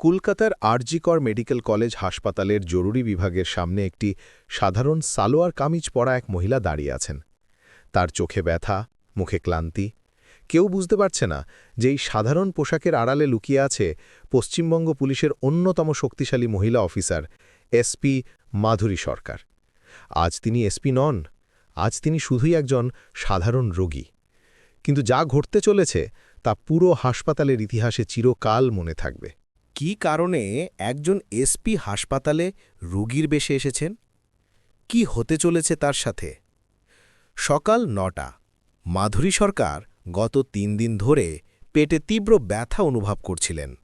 কলকাতার RG Kar medical college হাসপাতালের জরুরি বিভাগের সামনে একটি সাধারণ সালোয়ার কামিজ পরা এক মহিলা দাঁড়িয়ে আছেন। তার চোখে ব্যথা, মুখে ক্লান্তি। কেউ বুঝতে পারছে না যে এই সাধারণ পোশাকের আড়ালে লুকিয়ে আছে পশ্চিমবঙ্গ পুলিশের অন্যতম শক্তিশালী মহিলা অফিসার এসপি মাধুরী সরকার। আজ তিনি এসপি নন, আজ তিনি শুধুই একজন সাধারণ রোগী। কিন্তু যা ঘটতে চলেছে তা পুরো হাসপাতালের ইতিহাসে চিরকাল মনে থাকবে। কি কারণে একজন এসপি হাসপাতালে রুগীর বেশে এসেছেন? কি হতে চলেছে তার সাথে? সকাল নটা, মাধুরী সরকার গত তিন দিন ধরে পেটে তীব্র ব্যথা অনুভব করছিলেন।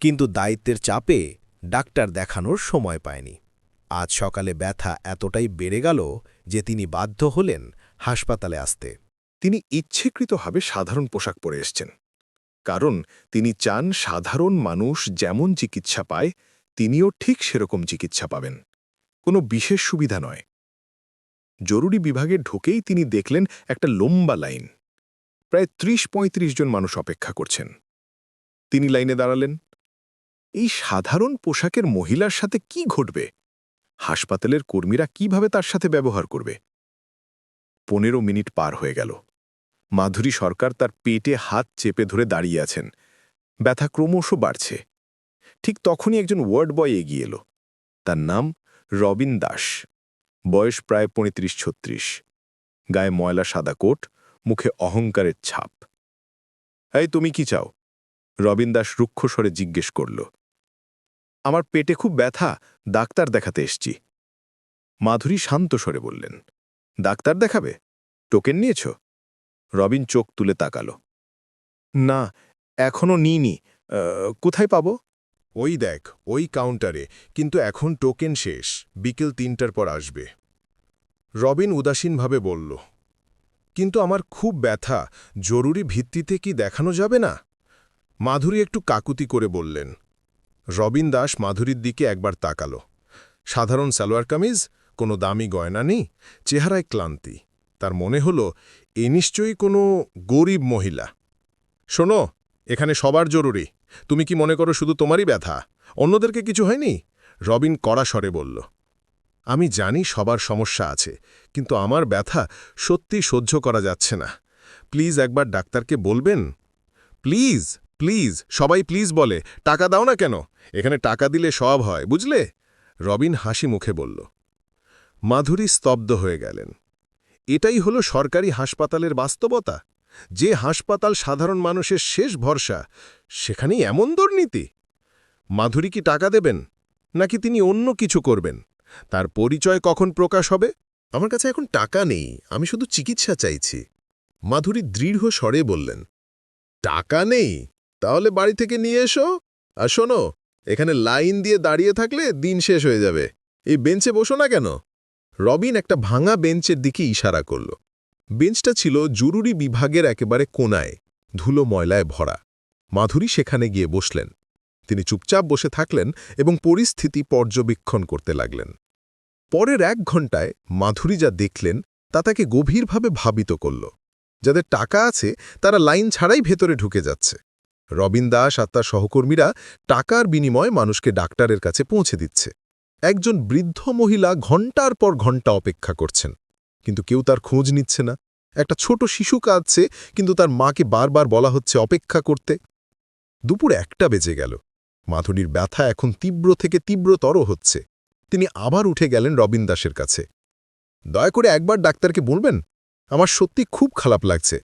কিন্তু দায়িত্বের চাপে ডাক্তার দেখানোর সময় পায়নি। আজ সকালে ব্যথা এতটাই বেড়ে গেল যে তিনি বাধ্য হলেন হাসপাতালে আসতে। তিনি ইচ্ছেকৃতভাবে সাধারণ পোশাক পরে এসছেন। কারণ তিনি চান সাধারণ মানুষ যেমন চিকিৎসা পায়, তিনিও ঠিক সেরকম চিকিৎসা পাবেন। কোনো বিশেষ সুবিধা নয়। জরুরি বিভাগে ঢোকেই তিনি দেখলেন একটা লম্বা লাইন। প্রায় ত্রিশ পঁয়ত্রিশ জন মানুষ অপেক্ষা করছেন। তিনি লাইনে দাঁড়ালেন। এই সাধারণ পোশাকের মহিলার সাথে কি ঘটবে? হাসপাতালের কর্মীরা কীভাবে তার সাথে ব্যবহার করবে? পনেরো মিনিট পার হয়ে গেল। মাধুরী সরকার তার পেটে হাত চেপে ধরে দাঁড়িয়ে আছেন। ব্যথা ক্রমশ বাড়ছে। ঠিক তখনই একজন ওয়ার্ড বয় এগিয়ে এলো। তার নাম রবিন দাস। বয়স প্রায় পঁয়ত্রিশ ছত্রিশ। গায়ে ময়লা সাদা কোট, মুখে অহংকারের ছাপ। এই, তুমি কি চাও? রবিন দাস রুক্ষস্বরে জিজ্ঞেস করল। আমার পেটে খুব ব্যথা, ডাক্তার দেখাতে এসছি। মাধুরী শান্ত স্বরে বললেন। ডাক্তার দেখাবে? টোকেন নিয়েছ? রবিন চোখ তুলে তাকালো। না এখনও নিইনি। কোথায় পাবো? ওই দেখ, ওই কাউন্টারে। কিন্তু এখন টোকেন শেষ। বিকেল তিনটার পর আসবে। রবিন উদাসীনভাবে বলল, কিন্তু আমার খুব ব্যথা। জরুরি ভিত্তিতে কি দেখানো যাবে না? মাধুরী একটু কাকুতি করে বললেন, রবিন দাস মাধুরীর দিকে একবার তাকালো। সাধারণ সালোয়ার কামিজ, কোনো দামি গয়না নেই, চেহারায় ক্লান্তি। তার মনে হল, এ নিশ্চয়ই কোনো গরিব মহিলা। শোনো, এখানে সবার জরুরি। তুমি কি মনে করো শুধু তোমারই ব্যথা? অন্যদেরকে কিছু হয়নি? রবিন কড়া স্বরে বলল, আমি জানি সবার সমস্যা আছে, কিন্তু আমার ব্যথা সত্যি সহ্য করা যাচ্ছে না। প্লিজ একবার ডাক্তারকে বলবেন? প্লিজ প্লিজ, সবাই প্লিজ বলে। টাকা দাও না কেন? এখানে টাকা দিলে সব হয়, বুঝলে? রবিন হাসি মুখে বলল, মাধুরী স্তব্ধ হয়ে গেলেন। এটাই হলো সরকারি হাসপাতালের বাস্তবতা। যে হাসপাতাল সাধারণ মানুষের শেষ ভরসা, সেখানেই এমন দুর্নীতি। মাধুরী কি টাকা দেবেন, নাকি তিনি অন্য কিছু করবেন? তার পরিচয় কখন প্রকাশ হবে? আমার কাছে এখন টাকা নেই, আমি শুধু চিকিৎসা চাইছি। মাধুরী দৃঢ় স্বরে বললেন, টাকা নেই, তাহলে বাড়ি থেকে নিয়ে এসো। আর শোনো, এখানে লাইন দিয়ে দাঁড়িয়ে থাকলে দিন শেষ হয়ে যাবে। এই বেঞ্চে বসো না কেন? রবিন একটা ভাঙা বেঞ্চের দিকে ইশারা করল। বেঞ্চটা ছিল জরুরি বিভাগের একেবারে কোনায়, ধুলো ময়লায় ভরা। মাধুরী সেখানে গিয়ে বসলেন। তিনি চুপচাপ বসে থাকলেন এবং পরিস্থিতি পর্যবেক্ষণ করতে লাগলেন। পরের এক ঘণ্টায় মাধুরী যা দেখলেন তা তাকে গভীরভাবে ভাবিত করল। যাদের টাকা আছে, তারা লাইন ছাড়াই ভেতরে ঢুকে যাচ্ছে। রবিন দাস আর তার সহকর্মীরা টাকার বিনিময়ে মানুষকে ডাক্তারের কাছে পৌঁছে দিচ্ছে। একজন বৃদ্ধ মহিলা ঘণ্টার পর ঘণ্টা অপেক্ষা করছেন, কিন্তু কেউ তার খোঁজ নিচ্ছে না। একটা ছোট শিশু কাঁদছে, কিন্তু তার মাকে বারবার বলা হচ্ছে অপেক্ষা করতে। দুপুর একটা বেজে গেল। মাধুরীর ব্যথা এখন তীব্র থেকে তীব্রতর হচ্ছে। তিনি আবার উঠে গেলেন রবিন দাসের কাছে। দয়া করে একবার ডাক্তারকে বলবেন, আমার সত্যি খুব খারাপ লাগছে।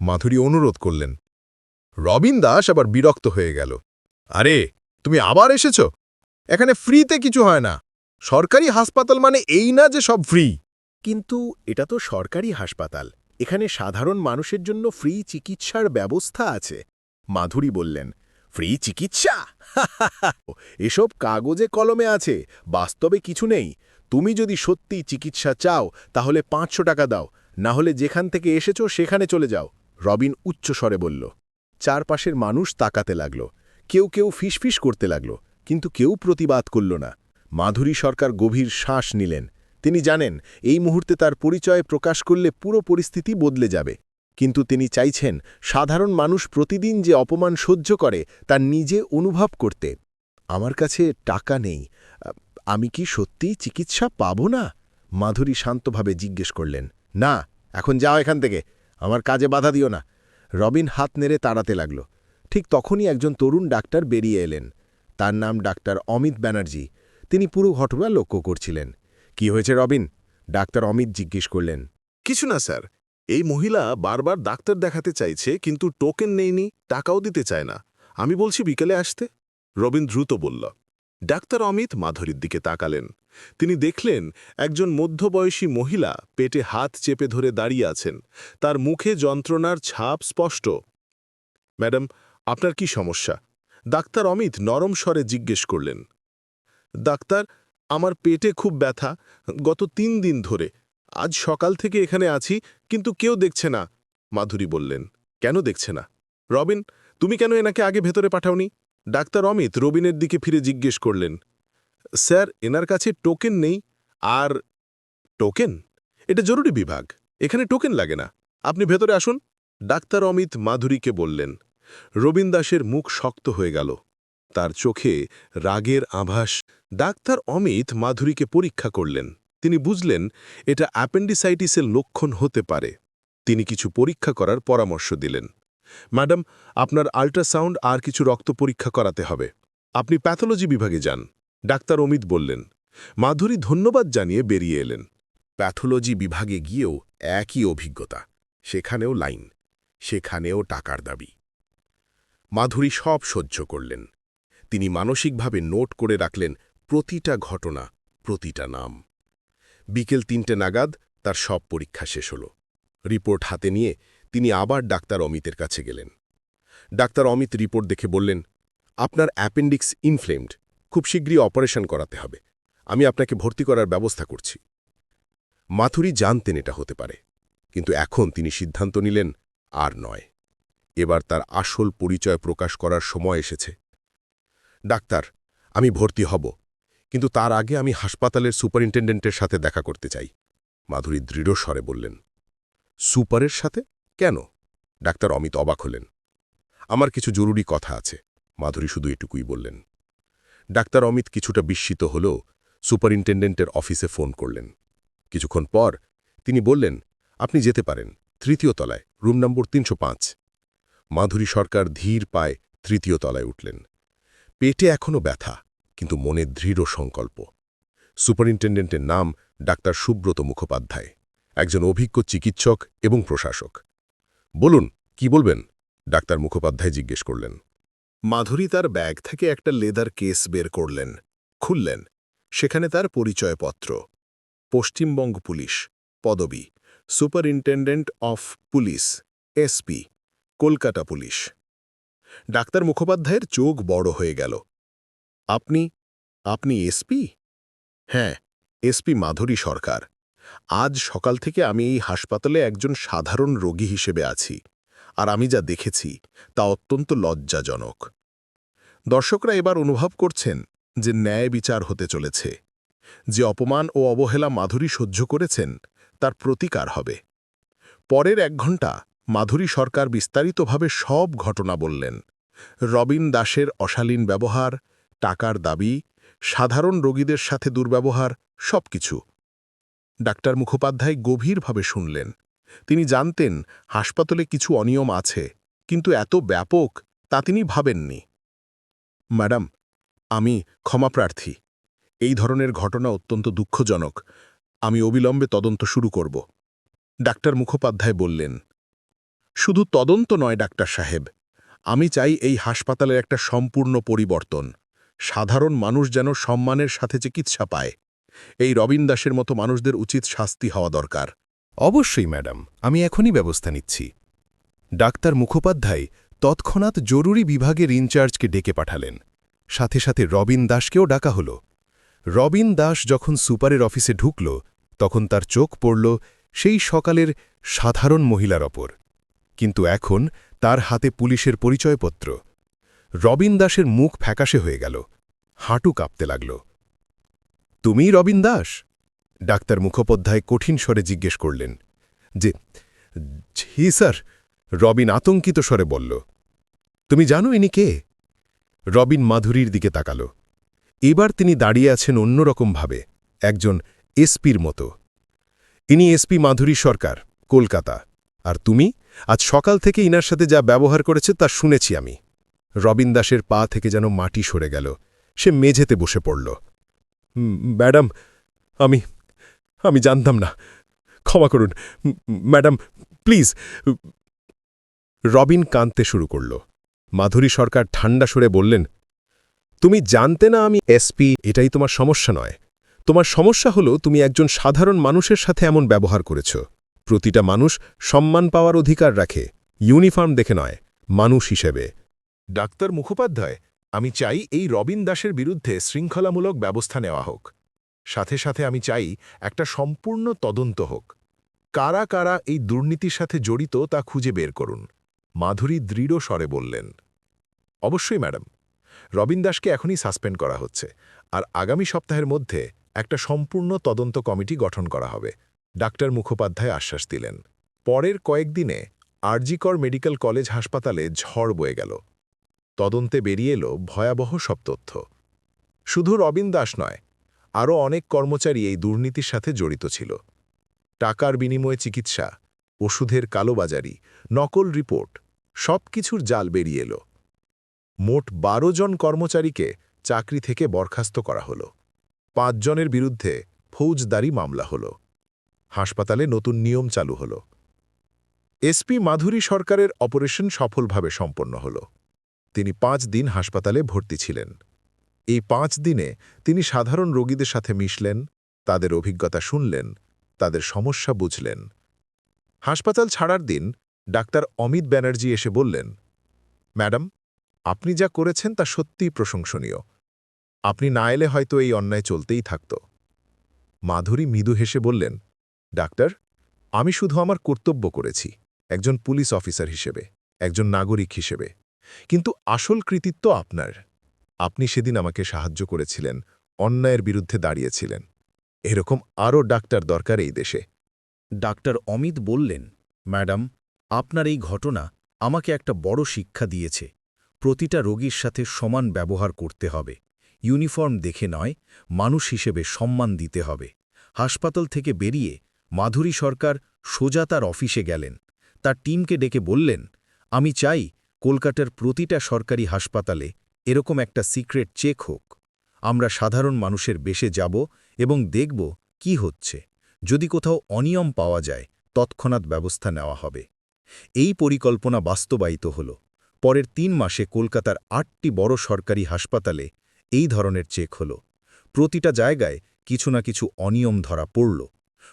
মাধুরী অনুরোধ করলেন। রবিন দাস আবার বিরক্ত হয়ে গেল। আরে, তুমি আবার এসেছ? এখানে ফ্রিতে কিছু হয় না। সরকারি হাসপাতাল মানে এই না যে সব ফ্রি। কিন্তু এটা তো সরকারি হাসপাতাল। এখানে সাধারণ মানুষের জন্য ফ্রি চিকিৎসার ব্যবস্থা আছে। মাধুরী বললেন, ফ্রি চিকিৎসা? এসব কাগজে কলমে আছে। বাস্তবে কিছু নেই। তুমি যদি সত্যি চিকিৎসা চাও, তাহলে পাঁচশো টাকা দাও। না হলে যেখান থেকে এসেছ, সেখানে চলে যাও। রবিন উচ্চস্বরে বলল। চারপাশের মানুষ তাকাতে লাগল। কেউ কেউ ফিসফিস করতে লাগল। কিন্তু কেউ প্রতিবাদ করল না। মাধুরী সরকার গভীর শ্বাস নিলেন। তিনি জানেন, এই মুহূর্তে তার পরিচয় প্রকাশ করলে পুরো পরিস্থিতি বদলে যাবে। কিন্তু তিনি চাইছেন, সাধারণ মানুষ প্রতিদিন যে অপমান সহ্য করে, তা নিজে অনুভব করতে। আমার কাছে টাকা নেই। আমি কি সত্যিই চিকিৎসা পাব না? মাধুরী শান্তভাবে জিজ্ঞেস করলেন। না, এখন যাও এখান থেকে। আমার কাজে বাধা দিও না। রবিন হাত নেড়ে তাড়াতে লাগল। ঠিক তখনই একজন তরুণ ডাক্তার বেরিয়ে এলেন। তার নাম ডাক্তার অমিত ব্যানার্জি। তিনি পুরো ঘটনা লক্ষ্য করছিলেন। কি হয়েছে, রবিন? ডাক্তার অমিত জিজ্ঞেস করলেন। কিছু না, স্যার। এই মহিলা বারবার ডাক্তার দেখাতে চাইছে, কিন্তু টোকেন নেইনি টাকাও দিতে চায় না। আমি বলছি, বিকেলে আসতে? রবীন দ্রুত বলল। ডাক্তার অমিত মাধুরীর দিকে তাকালেন। তিনি দেখলেন, একজন মধ্যবয়সী মহিলা পেটে হাত চেপে ধরে দাঁড়িয়ে আছেন। তার মুখে যন্ত্রণার ছাপ স্পষ্ট। ম্যাডাম, আপনার কি সমস্যা? ডাক্তার অমিত নরম স্বরে জিজ্ঞেস করলেন, ডাক্তার, আমার পেটে খুব ব্যথা। গত তিন দিন ধরে। আজ সকাল থেকে এখানে আছি, কিন্তু কেউ দেখছে না। মাধুরী বললেন, কেন দেখছে না? রবিন, তুমি কেন এনাকে আগে ভেতরে পাঠাওনি? ডাক্তার অমিত রবিনের দিকে ফিরে জিজ্ঞেস করলেন, স্যার, এনার কাছে টোকেন নেই। আর টোকেন? এটা জরুরি বিভাগ। এখানে টোকেন লাগে না। আপনি ভেতরে আসুন। ডাক্তার অমিত মাধুরীকে বললেন রবীন দাসের মুখ শক্ত হয়ে গেল। তার চোখে রাগের আভাস। ডাক্তার অমিত মাধুরীকে পরীক্ষা করলেন। তিনি বুঝলেন, এটা অ্যাপেন্ডিসাইটিসের লক্ষণ হতে পারে। তিনি কিছু পরীক্ষা করার পরামর্শ দিলেন। ম্যাডাম, আপনার আল্ট্রাসাউন্ড আর কিছু রক্ত পরীক্ষা করাতে হবে। আপনি প্যাথোলজি বিভাগে যান। ডাক্তার অমিত বললেন, মাধুরী ধন্যবাদ জানিয়ে বেরিয়ে এলেন। প্যাথোলজি বিভাগে গিয়েও একই অভিজ্ঞতা। সেখানেও লাইন। সেখানেও টাকার দাবি। মাধুরী সব সহ্য করলেন। তিনি মানসিকভাবে নোট করে রাখলেন প্রতিটা ঘটনা, প্রতিটা নাম। বিকেল তিনটে নাগাদ তার সব পরীক্ষা শেষ হল। রিপোর্ট হাতে নিয়ে তিনি আবার ডাক্তার অমিতের কাছে গেলেন। ডাক্তার অমিত রিপোর্ট দেখে বললেন, আপনার অ্যাপেন্ডিক্স ইনফ্লেমড, খুব শীঘ্রই অপারেশন করাতে হবে। আমি আপনাকে ভর্তি করার ব্যবস্থা করছি। মাথুরি জানতেন এটা হতে পারে, কিন্তু এখন তিনি সিদ্ধান্ত নিলেন, আর নয়। এবার তার আসল পরিচয় প্রকাশ করার সময় এসেছে। ডাক্তার, আমি ভর্তি হব, কিন্তু তার আগে আমি হাসপাতালের সুপারিনটেন্ডেন্টের সাথে দেখা করতে চাই। মাধুরী দৃঢ় স্বরে বললেন, সুপারের সাথে? কেন? ডাক্তার অমিত অবাক হলেন। আমার কিছু জরুরি কথা আছে। মাধুরী শুধু এটুকুই বললেন। ডাক্তার অমিত কিছুটা বিস্মিত হলেও সুপারিনটেন্ডেন্টের অফিসে ফোন করলেন। কিছুক্ষণ পর তিনি বললেন, আপনি যেতে পারেন, তৃতীয় তলায়, রুম নম্বর তিনশো পাঁচ। মাধুরী সরকার ধীর পায় তৃতীয় তলায় উঠলেন। পেটে এখনও ব্যথা, কিন্তু মনে দৃঢ় সংকল্প। সুপারিনটেন্ডেন্টের নাম ডাক্তার সুব্রত মুখোপাধ্যায়, একজন অভিজ্ঞ চিকিৎসক এবং প্রশাসক। বলুন, কি বলবেন? ডাক্তার মুখোপাধ্যায় জিজ্ঞেস করলেন। মাধুরী তার ব্যাগ থেকে একটা লেদার কেস বের করলেন, খুললেন। সেখানে তার পরিচয়পত্র। পশ্চিমবঙ্গ পুলিশ, পদবি, superintendent of police, SP. Kolkata police. Doctor মুখোপাধ্যায়ের চোখ বড় হয়ে গেল। আপনি আপনি এসপি হ্যাঁ এসপি মাধুরী সরকার। আজ সকাল থেকে আমি এই হাসপাতালে একজন সাধারণ রোগী হিসেবে আছি। আর আমি যা দেখেছি, তা অত্যন্ত লজ্জাজনক। দর্শকরা এবার অনুভব করছেন যে ন্যায় বিচার হতে চলেছে। যে অপমান ও অবহেলা মাধুরী সহ্য করেছেন, তার প্রতিকার হবে। পরের এক ঘণ্টা মাধুরী সরকার বিস্তারিতভাবে সব ঘটনা বললেন। রবিন দাসের অশালীন ব্যবহার, টাকার দাবি, সাধারণ রোগীদের সাথে দুর্ব্যবহার, সবকিছু। ডাক্তার মুখোপাধ্যায় গভীরভাবে শুনলেন। তিনি জানতেন, হাসপাতালে কিছু অনিয়ম আছে, কিন্তু এত ব্যাপক, তা তিনি ভাবেননি। ম্যাডাম, আমি ক্ষমাপ্রার্থী এই ধরনের ঘটনা অত্যন্ত দুঃখজনক। আমি অবিলম্বে তদন্ত শুরু করব। ডাক্তার মুখোপাধ্যায় বললেন শুধু তদন্ত নয়, ডাক্তার সাহেব। আমি চাই এই হাসপাতালের একটা সম্পূর্ণ পরিবর্তন। সাধারণ মানুষ যেন সম্মানের সাথে চিকিৎসা পায়। এই রবীন দাসের মতো মানুষদের উচিত শাস্তি হওয়া দরকার। অবশ্যই, ম্যাডাম। আমি এখনই ব্যবস্থা নিচ্ছি। ডাক্তার মুখোপাধ্যায় তৎক্ষণাৎ জরুরি বিভাগের ইনচার্জকে ডেকে পাঠালেন। সাথে সাথে রবিন দাসকেও ডাকা হল। রবিন দাস যখন সুপারের অফিসে ঢুকল, তখন তার চোখ পড়ল সেই সকালের সাধারণ মহিলার ওপর। কিন্তু এখন তার হাতে পুলিশের পরিচয়পত্র। রবিন দাসের মুখ ফ্যাকাশে হয়ে গেল। হাঁটু কাঁপতে লাগল। তুমি রবিন দাস? ডাক্তার মুখোপাধ্যায় কঠিন স্বরে জিজ্ঞেস করলেন। যে জি স্যার, রবিন আতঙ্কিত স্বরে বলল। তুমি জানো ইনি কে? রবিন মাধুরীর দিকে তাকাল। এবার তিনি দাঁড়িয়ে আছেন অন্যরকমভাবে, একজন এসপির মতো। ইনি এসপি মাধুরী সরকার, কলকাতা। আর তুমি? আজ সকাল থেকে ইনার সাথে যা ব্যবহার করেছে তা শুনেছি আমি। রবিন দাসের পা থেকে যেন মাটি সরে গেল। সে মেঝেতে বসে পড়ল। "উম, ম্যাডাম আমি আমি জানতাম না। ক্ষমা করুন। Madam please. রবিন কাঁদতে শুরু করল। মাধুরী সরকার ঠান্ডা সরে বললেন তুমি জানতে না আমি এসপি এটাই তোমার সমস্যা নয়। তোমার সমস্যা হলো তুমি একজন সাধারণ মানুষের সাথে এমন ব্যবহার করেছ। প্রতিটা মানুষ সম্মান পাওয়ার অধিকার রাখে। ইউনিফর্ম দেখে নয়, মানুষ হিসেবে। ডাক্তার মুখোপাধ্যায়, আমি চাই এই রবিন দাসের বিরুদ্ধে শৃঙ্খলামূলক ব্যবস্থা নেওয়া হোক। সাথে সাথে আমি চাই একটা সম্পূর্ণ তদন্ত হোক। কারা কারা এই দুর্নীতির সাথে জড়িত তা খুঁজে বের করুন, মাধুরী দৃঢ় স্বরে বললেন। অবশ্যই, ম্যাডাম। রবিন দাসকে এখনই সাসপেন্ড করা হচ্ছে, আর আগামী সপ্তাহের মধ্যে একটা সম্পূর্ণ তদন্ত কমিটি গঠন করা হবে। ডাক্তার মুখোপাধ্যায় আশ্বাস দিলেন। পরের কয়েকদিনে আরজিকর মেডিকেল কলেজ হাসপাতালে ঝড় বয়ে গেল। তদন্তে বেরিয়ে এলো ভয়াবহ সব তথ্য। শুধু রবিন দাস নয়, আরও অনেক কর্মচারী এই দুর্নীতির সাথে জড়িত ছিল। টাকার বিনিময়ে চিকিৎসা, ওষুধের কালোবাজারি, নকল রিপোর্ট সব কিছুর জাল বেরিয়ে এলো। মোট বারো জন কর্মচারীকে চাকরি থেকে বরখাস্ত করা হল। পাঁচজনের বিরুদ্ধে ফৌজদারি মামলা হলো। হাসপাতালে নতুন নিয়ম চালু হলো। এসপি মাধুরী সরকারের অপারেশন সফলভাবে সম্পন্ন হল। তিনি পাঁচ দিন হাসপাতালে ভর্তি ছিলেন। এই পাঁচ দিনে তিনি সাধারণ রোগীদের সাথে মিশলেন, তাদের অভিজ্ঞতা শুনলেন, তাদের সমস্যা বুঝলেন। হাসপাতাল ছাড়ার দিন ডাক্তার অমিত ব্যানার্জি এসে বললেন, ম্যাডাম, আপনি যা করেছেন তা সত্যিই প্রশংসনীয়। আপনি না এলে হয়তো এই অন্যায় চলতেই থাকত। মাধুরী মৃদু হেসে বললেন ডাক্তার, আমি শুধু আমার কর্তব্য করেছি, একজন পুলিশ অফিসার হিসেবে, একজন নাগরিক হিসেবে। কিন্তু আসল কৃতিত্ব আপনার। আপনি সেদিন আমাকে সাহায্য করেছিলেন, অন্যায়ের বিরুদ্ধে দাঁড়িয়েছিলেন। এরকম আরও ডাক্তার দরকার এই দেশে। ডাক্তার অমিত বললেন, ম্যাডাম, আপনার এই ঘটনা আমাকে একটা বড় শিক্ষা দিয়েছে। প্রতিটা রোগীর সাথে সমান ব্যবহার করতে হবে। ইউনিফর্ম দেখে নয়, মানুষ হিসেবে সম্মান দিতে হবে। হাসপাতাল থেকে বেরিয়ে মাধুরী সরকার সোজা তার অফিসে গেলেন। তার টিমকে ডেকে বললেন, আমি চাই কলকাতার প্রতিটা সরকারি হাসপাতালে এরকম একটা সিক্রেট চেক হোক। আমরা সাধারণ মানুষের বেশে যাব এবং দেখব কি হচ্ছে। যদি কোথাও অনিয়ম পাওয়া যায়, তৎক্ষণাৎ ব্যবস্থা নেওয়া হবে। এই পরিকল্পনা বাস্তবায়িত হল। পরের তিন মাসে কলকাতার আটটি বড় সরকারি হাসপাতালে এই ধরনের চেক হল। প্রতিটা জায়গায় কিছু না কিছু অনিয়ম ধরা পড়ল।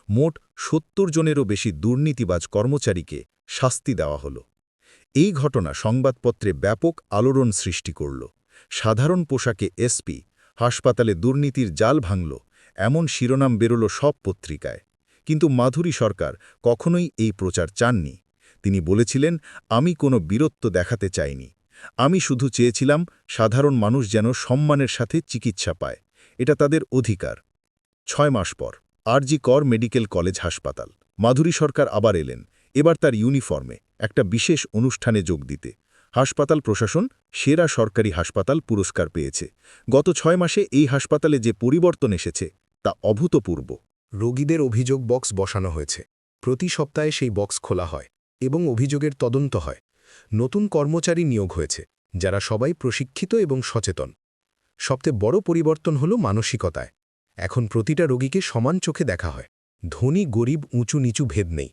মোট সত্তর জনেরও বেশি দুর্নীতিবাজ কর্মচারীকে শাস্তি দেওয়া হল। এই ঘটনা সংবাদপত্রে ব্যাপক আলোড়ন সৃষ্টি করল। সাধারণ পোশাকে এসপি হাসপাতালে দুর্নীতির জাল ভাঙল, এমন শিরোনাম বেরোল সব পত্রিকায়। কিন্তু মাধুরী সরকার কখনোই এই প্রচার চাননি। তিনি বলেছিলেন, আমি কোনো বীরত্ব দেখাতে চাইনি। আমি শুধু চেয়েছিলাম সাধারণ মানুষ যেন সম্মানের সাথে চিকিৎসা পায়। এটা তাদের অধিকার। ছয় মাস পর আরজি কর মেডিকেল কলেজ হাসপাতাল। মাধুরী সরকার আবার এলেন। এবার তার ইউনিফর্মে একটা বিশেষ অনুষ্ঠানে যোগ দিতে। হাসপাতাল প্রশাসন সেরা সরকারি হাসপাতাল পুরস্কার পেয়েছে। গত ছয় মাসে এই হাসপাতালে যে পরিবর্তন এসেছে, তা অভূতপূর্ব। রোগীদের অভিযোগ বক্স বসানো হয়েছে। প্রতি সপ্তাহে সেই বক্স খোলা হয় এবং অভিযোগের তদন্ত হয়। নতুন কর্মচারী নিয়োগ হয়েছে, যারা সবাই প্রশিক্ষিত এবং সচেতন। সবচেয়ে বড় পরিবর্তন হল মানসিকতায়। এখন প্রতিটা রোগীকে সমান চোখে দেখা হয়। ধনী, গরিব, উঁচু, নিচু ভেদ নেই।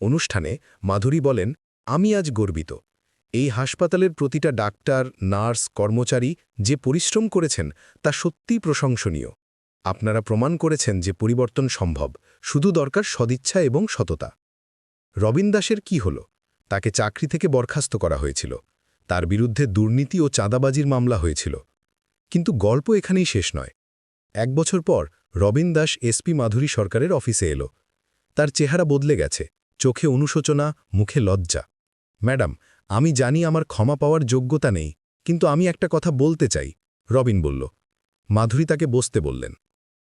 অনুষ্ঠানে মাধুরী বলেন, আমি আজ গর্বিত। এই হাসপাতালের প্রতিটা ডাক্তার, নার্স, কর্মচারী যে পরিশ্রম করেছেন, তা সত্যিই প্রশংসনীয়। আপনারা প্রমাণ করেছেন যে পরিবর্তন সম্ভব, শুধু দরকার সদিচ্ছা এবং সততা। রবীন দাসের কী হল? তাকে চাকরি থেকে বরখাস্ত করা হয়েছিল। তার বিরুদ্ধে দুর্নীতি ও চাঁদাবাজির মামলা হয়েছিল। কিন্তু গল্প এখানেই শেষ নয়। এক বছর পর রবিন দাস এসপি মাধুরী সরকারের অফিসে এলো। তার চেহারা বদলে গেছে, চোখে অনুশোচনা, মুখে লজ্জা। ম্যাডাম, আমি জানি আমার ক্ষমা পাওয়ার যোগ্যতা নেই, কিন্তু আমি একটা কথা বলতে চাই, রবিন বলল। মাধুরী তাকে বসতে বললেন।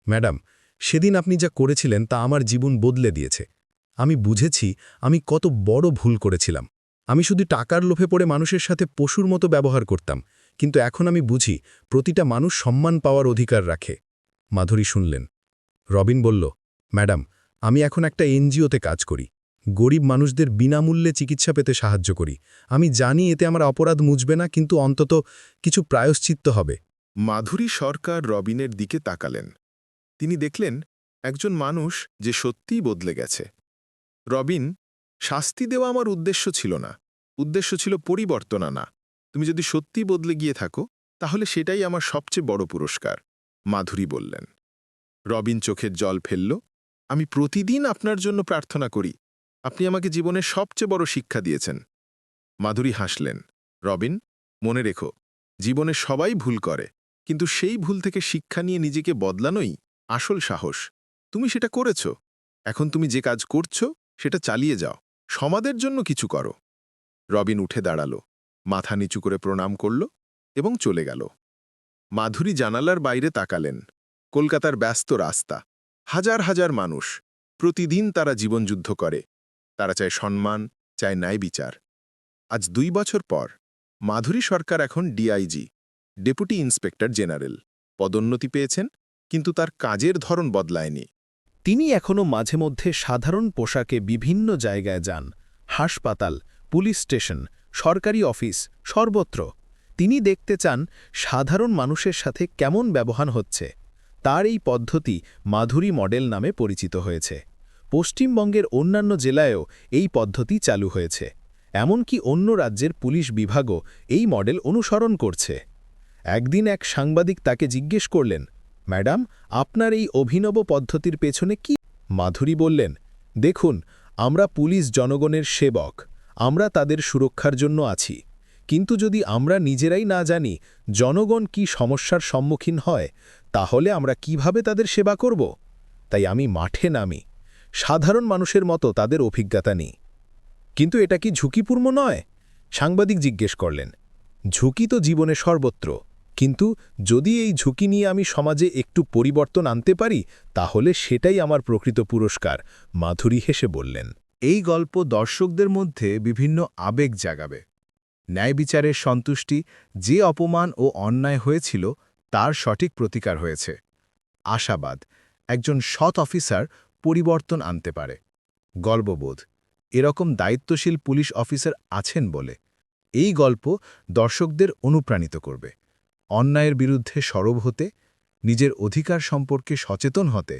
ম্যাডাম, সেদিন আপনি যা করেছিলেন তা আমার জীবন বদলে দিয়েছে। আমি বুঝেছি, আমি কত বড় ভুল করেছিলাম। আমি শুধু টাকার লোভে পড়ে মানুষের সাথে পশুর মতো ব্যবহার করতাম, কিন্তু এখন আমি বুঝি, প্রতিটা মানুষ সম্মান পাওয়ার অধিকার রাখে। মাধুরী শুনলেন। রবিন বলল, ম্যাডাম, আমি এখন একটা এনজিওতে কাজ করি। গরিব মানুষদের বিনামূল্যে চিকিৎসা পেতে সাহায্য করি। আমি জানি এতে আমার অপরাধ মুছবে না, কিন্তু অন্তত কিছু প্রায়শ্চিত্ত হবে। মাধুরী সরকার রবিনের দিকে তাকালেন। তিনি দেখলেন, একজন মানুষ যে সত্যিই বদলে গেছে। রবিন, শাস্তি দেওয়া আমার উদ্দেশ্য ছিল না। উদ্দেশ্য ছিল পরিবর্তন আনা। তুমি যদি সত্যি বদলে গিয়ে থাকো, তাহলে সেটাই আমার সবচেয়ে বড় পুরস্কার। মাধুরী বললেন, রবিন চোখের জল ফেলল, আমি প্রতিদিন আপনার জন্য প্রার্থনা করি, আপনি আমাকে জীবনের সবচেয়ে বড় শিক্ষা দিয়েছেন। মাধুরী হাসলেন, রবিন, মনে রেখো, জীবনে সবাই ভুল করে, কিন্তু সেই ভুল থেকে শিক্ষা নিয়ে নিজেকে বদলানোই আসল সাহস। তুমি সেটা করেছ, এখন তুমি যে কাজ করছ, সেটা চালিয়ে যাও, সমাজের জন্য কিছু করো। রবিন উঠে দাঁড়াল, মাথা নিচু করে প্রণাম করল এবং চলে গেল। মাধুরী জানালার বাইরে তাকালেন। কলকাতার ব্যস্ত রাস্তা। হাজার হাজার মানুষ। প্রতিদিন তারা জীবনযুদ্ধ করে। তারা চায় সম্মান, চায় ন্যায় বিচার। আজ দুই বছর পর, মাধুরী সরকার এখন ডিআইজি ডেপুটি ইন্সপেক্টর জেনারেল পদোন্নতি পেয়েছেন, কিন্তু তার কাজের ধরন বদলায়নি। তিনি এখনও মাঝে মধ্যে সাধারণ পোশাকে বিভিন্ন জায়গায় যান। হাসপাতাল, পুলিশ স্টেশন, সরকারি অফিস, সর্বত্র। তিনি দেখতে চান সাধারণ মানুষের সাথে কেমন ব্যবহার হচ্ছে। তার এই পদ্ধতি মাধুরী মডেল নামে পরিচিত হয়েছে। পশ্চিমবঙ্গের অন্যান্য জেলায়ও এই পদ্ধতি চালু হয়েছে। এমনকি অন্য রাজ্যের পুলিশ বিভাগও এই মডেল অনুসরণ করছে। একদিন এক সাংবাদিক তাকে জিজ্ঞেস করলেন, ম্যাডাম, আপনার এই অভিনব পদ্ধতির পেছনে কি? মাধুরী বললেন, দেখুন, আমরা পুলিশ জনগণের সেবক। আমরা তাদের সুরক্ষার জন্য আছি। কিন্তু যদি আমরা নিজেরাই না জানি জনগণ কি সমস্যার সম্মুখীন হয়, তাহলে আমরা কীভাবে তাদের সেবা করব? তাই আমি মাঠে নামি। সাধারণ মানুষের মতো তাদের অভিজ্ঞতা নিই। কিন্তু এটা কি ঝুঁকিপূর্ণ নয়? সাংবাদিক জিজ্ঞেস করলেন। ঝুঁকি তো জীবনে সর্বত্র। কিন্তু যদি এই ঝুঁকি নিয়ে আমি সমাজে একটু পরিবর্তন আনতে পারি, তাহলে সেটাই আমার প্রকৃত পুরস্কার, মাধুরী হেসে বললেন। এই গল্প দর্শকদের মধ্যে বিভিন্ন আবেগ জাগাবে। ন্যায় বিচারের সন্তুষ্টি, যে অপমান ও অন্যায় হয়েছিল, তার সঠিক প্রতিকার হয়েছে। আশাবাদ, একজন সৎ অফিসার পরিবর্তন আনতে পারে। গল্পবোধ, এরকম দায়িত্বশীল পুলিশ অফিসার আছেন বলে। এই গল্প দর্শকদের অনুপ্রাণিত করবে। অন্যায়ের বিরুদ্ধে সরব হতে, নিজের অধিকার সম্পর্কে সচেতন হতে,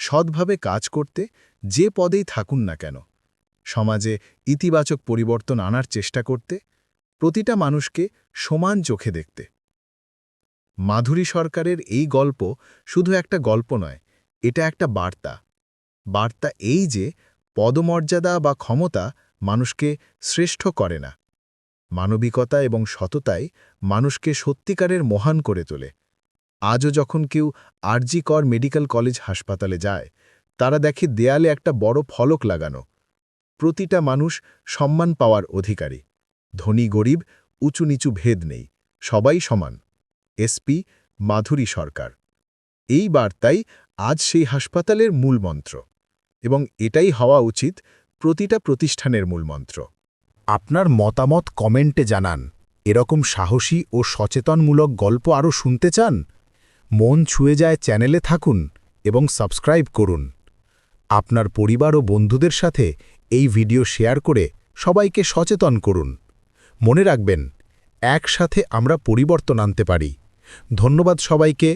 সৎভাবে কাজ করতে যে পদেই থাকুন না কেন। সমাজে ইতিবাচক পরিবর্তন আনার চেষ্টা করতে প্রতিটা মানুষকে সমান চোখে দেখতে। মাধুরী সরকারের এই গল্প শুধু একটা গল্প নয়, এটা একটা বার্তা। বার্তা এই যে, পদমর্যাদা বা ক্ষমতা মানুষকে শ্রেষ্ঠ করে না। মানবিকতা এবং সততাই মানুষকে সত্যিকারের মহান করে তোলে। আজও যখন কেউ আরজি কর মেডিকেল কলেজ হাসপাতালে যায়, তারা দেখে দেয়ালে একটা বড় ফলক লাগানো। প্রতিটা মানুষ সম্মান পাওয়ার অধিকারী। ধনী গরিব, উঁচু নিচু ভেদ নেই, সবাই সমান। এসপি মাধুরী সরকার। এই বার্তাই আজ সেই হাসপাতালের মূলমন্ত্র এবং এটাই হওয়া উচিত প্রতিটা প্রতিষ্ঠানের মূলমন্ত্র আপনার মতামত কমেন্টে জানান। এরকম সাহসী ও সচেতনমূলক গল্প আরও শুনতে চান? মন ছুঁয়ে যায় চ্যানেলে থাকুন এবং সাবস্ক্রাইব করুন। আপনার পরিবার ও বন্ধুদের সাথে এই ভিডিও শেয়ার করে সবাইকে সচেতন করুন। মনে রাখবেন একসাথে আমরা পরিবর্তন আনতে পারি। ধন্যবাদ সবাইকে।